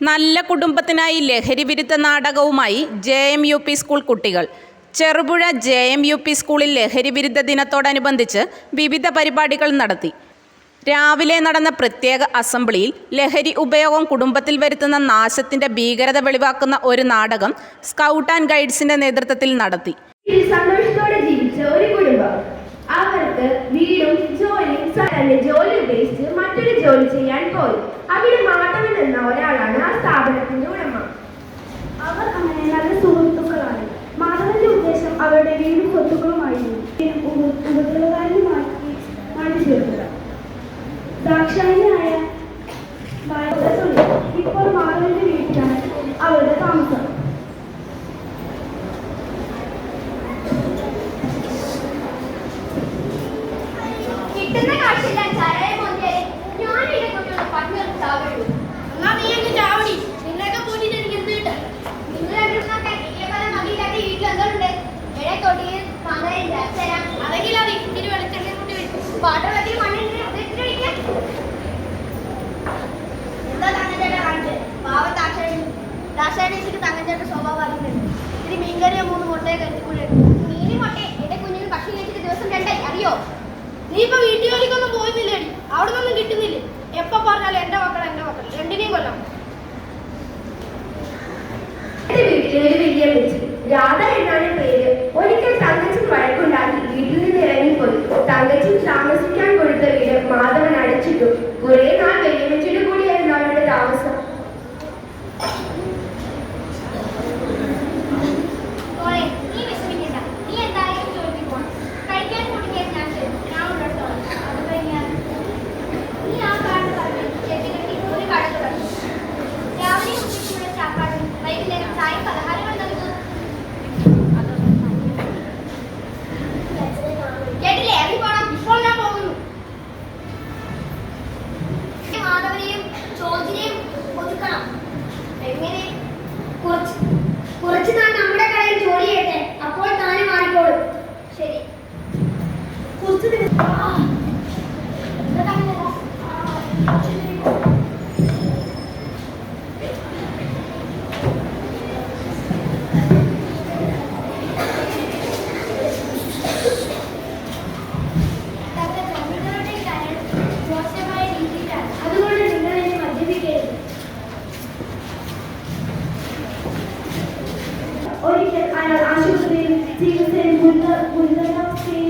നല്ല കുടുംബത്തിനായി ലഹരി വിരുദ്ധ നാടകവുമായി J M U P school കുട്ടികൾ. Cherupuzha J M U P സ്കൂളിൽ ലഹരി വിരുദ്ധ ദിനത്തോടനുബന്ധിച്ച് വിവിധ പരിപാടികൾ നടത്തി. രാവിലെ നടന്ന പ്രത്യേക അസംബ്ലിയിൽ ലഹരി ഉപയോഗം കുടുംബത്തിൽ വരുത്തുന്ന നാശത്തിന്റെ ഭീകരത വെളിവാക്കുന്ന ഒരു നാടകം സ്കൗട്ട് ആൻഡ് ഗൈഡ്സിന്റെ നേതൃത്വത്തിൽ നടത്തി. സന്തോഷത്തോടെ ജീവിച്ച ഒരു ജോലി ചെയ്യാൻ പോയി. അവിടെ മാധവൻ എന്ന ഒരാളാണ് ആ സ്ഥാപനത്തിന്റെ ഉടമ. അവർ അങ്ങനെ നല്ല പാട്ട് ഒരിക്കൽ അയാൾ ആശുപത്രിയിൽ ചികിത്സയിൽ ഗുരുതരാവസ്ഥയിൽ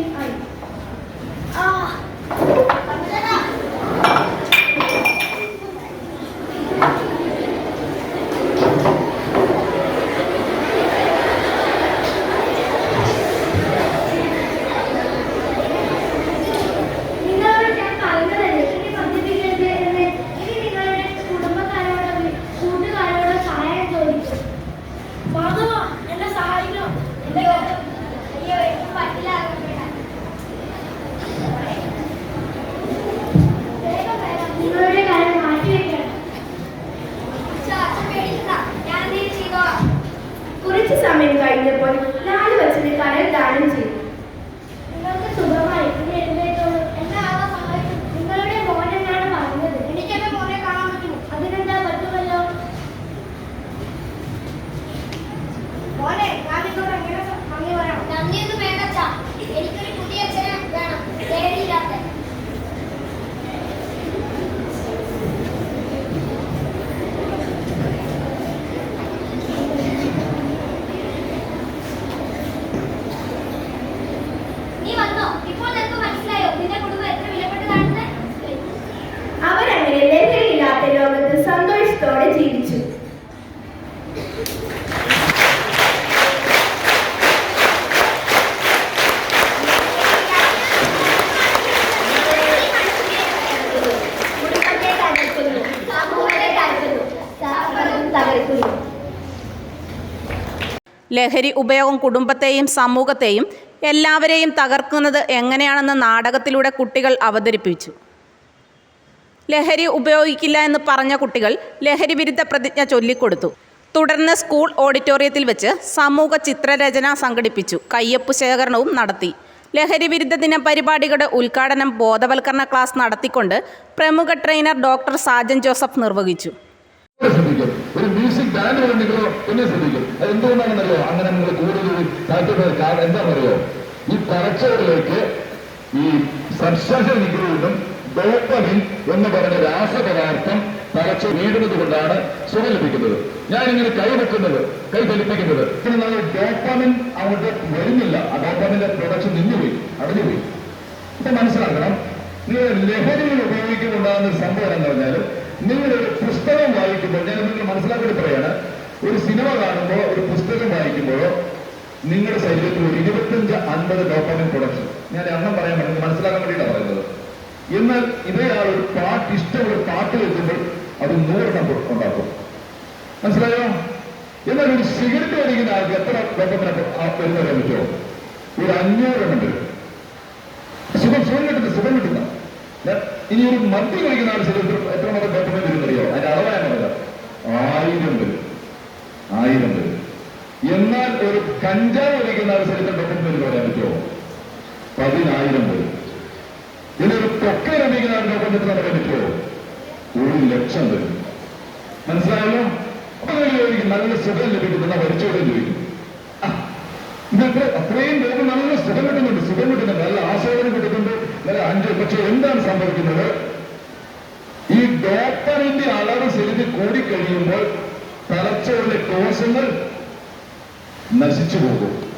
ലഹരി ഉപയോഗം കുടുംബത്തെയും സമൂഹത്തെയും എല്ലാവരെയും തകർക്കുന്നത് എങ്ങനെയാണെന്ന് നാടകത്തിലൂടെ കുട്ടികൾ അവതരിപ്പിച്ചു. ലഹരി ഉപയോഗിക്കില്ല എന്ന് പറഞ്ഞ കുട്ടികൾ ലഹരി വിരുദ്ധ പ്രതിജ്ഞ ചൊല്ലിക്കൊടുത്തു. തുടർന്ന് സ്കൂൾ ഓഡിറ്റോറിയത്തിൽ വെച്ച് സമൂഹ ചിത്രരചന സംഘടിപ്പിച്ചു. കയ്യൊപ്പ് ശേഖരണവും നടത്തി. ലഹരി വിരുദ്ധ ദിന പരിപാടികളുടെ ഉദ്ഘാടനം ബോധവൽക്കരണ ക്ലാസ് നടത്തിക്കൊണ്ട് പ്രമുഖ ട്രെയിനർ ഡോക്ടർ സാജൻ ജോസഫ് നിർവഹിച്ചു. ശ്രദ്ധിക്കും. ഒരു മ്യൂസിക് ബാൻഡ് കണ്ടിട്ടോ എന്നെ ശ്രദ്ധിക്കും. അത് എന്തുകൊണ്ടാണെന്നറിയോ? അങ്ങനെ നിങ്ങൾ കൂടുതൽ താല്പര്യം എന്താ എന്താണെന്നറിയോ? ഈ തലച്ചോറിലേക്ക് ഈ സബ്സ്ട്രക്ഷൻ നിഗ്രഹം ഡോപ്പമിൻ എന്ന് പറഞ്ഞ രാസപദാർത്ഥം തലച്ചു വീഴുന്നത് കൊണ്ടാണ് സുഖം ലഭിക്കുന്നത്. ഞാൻ ഇങ്ങനെ കൈ വെക്കുന്നത് കൈ ചലിപ്പിക്കുന്നത് പിന്നെ നമ്മൾ ഡോപ്പമിൻ അങ്ങോട്ട് വരുന്നില്ല. ആ ഡോപ്പമിന്റെ പ്രൊഡക്ഷൻ നിന്നുപോയി അടഞ്ഞുപോയി. ഇപ്പൊ മനസ്സിലാക്കണം നിങ്ങൾ ലഹരി ഉപയോഗിക്കുന്നുണ്ടാകുന്ന സംഭവം എന്ന് പറഞ്ഞാൽ നിങ്ങളൊരു പുസ്തകം വായിക്കുമ്പോൾ ഞാൻ നിങ്ങൾ മനസ്സിലാക്കി പറയാണ് ഒരു സിനിമ കാണുമ്പോൾ ഒരു പുസ്തകം വായിക്കുമ്പോഴോ നിങ്ങളുടെ ശരീരത്തിൽ ഒരു ഇരുപത്തഞ്ച് അൻപത് ഡോപ്പമിൻ പ്രൊഡക്ഷൻ ഞാൻ എണ്ണം പറയാൻ പറ്റും മനസ്സിലാക്കാൻ വേണ്ടിയിട്ടാണ് പറയുന്നത്. എന്നാൽ ഇതേ ആൾ ഒരു പാട്ട് ഇഷ്ടമുള്ള പാട്ട് കേൾക്കുമ്പോൾ അത് നൂറെണ്ണം ഉണ്ടാക്കും. മനസ്സിലായോ? എന്നാൽ ഒരു സിഗരറ്റ് വലിക്കുന്ന ആൾക്ക് എത്ര ഡോക്ടറിനെ വരുന്ന പറയാൻ പറ്റുമോ? ഒരു അഞ്ഞൂറെണ്ണം വരും. സുഖം സുഖം കിട്ടുന്ന സുഖം കിട്ടുന്ന. ഇനി ഒരു മന്തി കഴിക്കുന്ന ആൾ ശരീരത്തിൽ എത്ര മാത്രം ഡോക്ടറെ വരുന്നറിയോ അതിന്റെ അളവായ പറയുക ആയിരം വരും. ആയിരം വരും. എന്നാൽ ഒരു കഞ്ചാവ് കഴിക്കുന്ന ആൾ ശരീരത്തിൽ പെട്ടെന്ന് എന്ന് പറയാൻ പറ്റുമോ? പതിനായിരം വരും. ഇനി ഒരു പൊക്ക ലഭിക്കുന്ന എത്ര പറയാൻ പറ്റുമോ? ഒരു ലക്ഷം വരും. മനസ്സിലായല്ലോ? അപ്പൊ നല്ല സുഖം ലഭിക്കുന്ന വരിച്ചോടെ ചോദിക്കും ഇതൊക്കെ അത്രയും പേർക്ക് നല്ല സുഖം കിട്ടുന്നുണ്ട്. സുഖം കിട്ടുന്നുണ്ട്. നല്ല ആസ്വാദനം കിട്ടുന്നുണ്ട്. അഞ്ച് പക്ഷെ എന്താണ് സംഭവിക്കുന്നത്? ഈ ഡോപ്പറിന്റെ അളവ് ശരിക്ക് കൂടിക്കഴിയുമ്പോൾ തലച്ചോറിലെ കോശങ്ങൾ നശിച്ചു പോകും.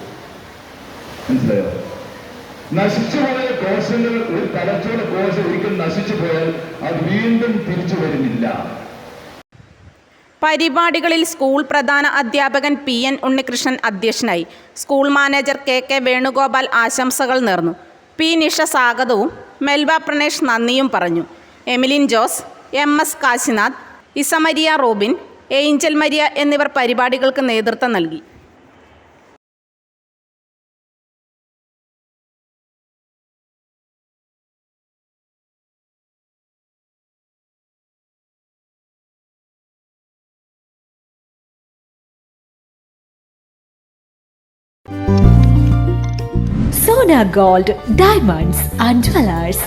മനസ്സിലായോ? നശിച്ചു പോയ കോശങ്ങൾ ഒരു തലച്ചോറ് കോശം ഒരിക്കൽ നശിച്ചു പോയാൽ അത് വീണ്ടും തിരിച്ചു വരുന്നില്ല. പരിപാടികളിൽ സ്കൂൾ പ്രധാന അധ്യാപകൻ പി എൻ ഉണ്ണികൃഷ്ണൻ അധ്യക്ഷനായി. School manager K K Venugopal ആശംസകൾ നേർന്നു. പി നിഷ സ്വാഗതവും മെൽബ പ്രണേഷ് നന്ദിയും പറഞ്ഞു. എമിലിൻ ജോസ് എം എസ് കാശിനാഥ് ഇസമരിയ റോബിൻ ഏഞ്ചൽ മരിയ എന്നിവർ പരിപാടികൾക്ക് നേതൃത്വം നൽകി. Sona gold diamonds and jewellers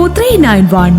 three nine one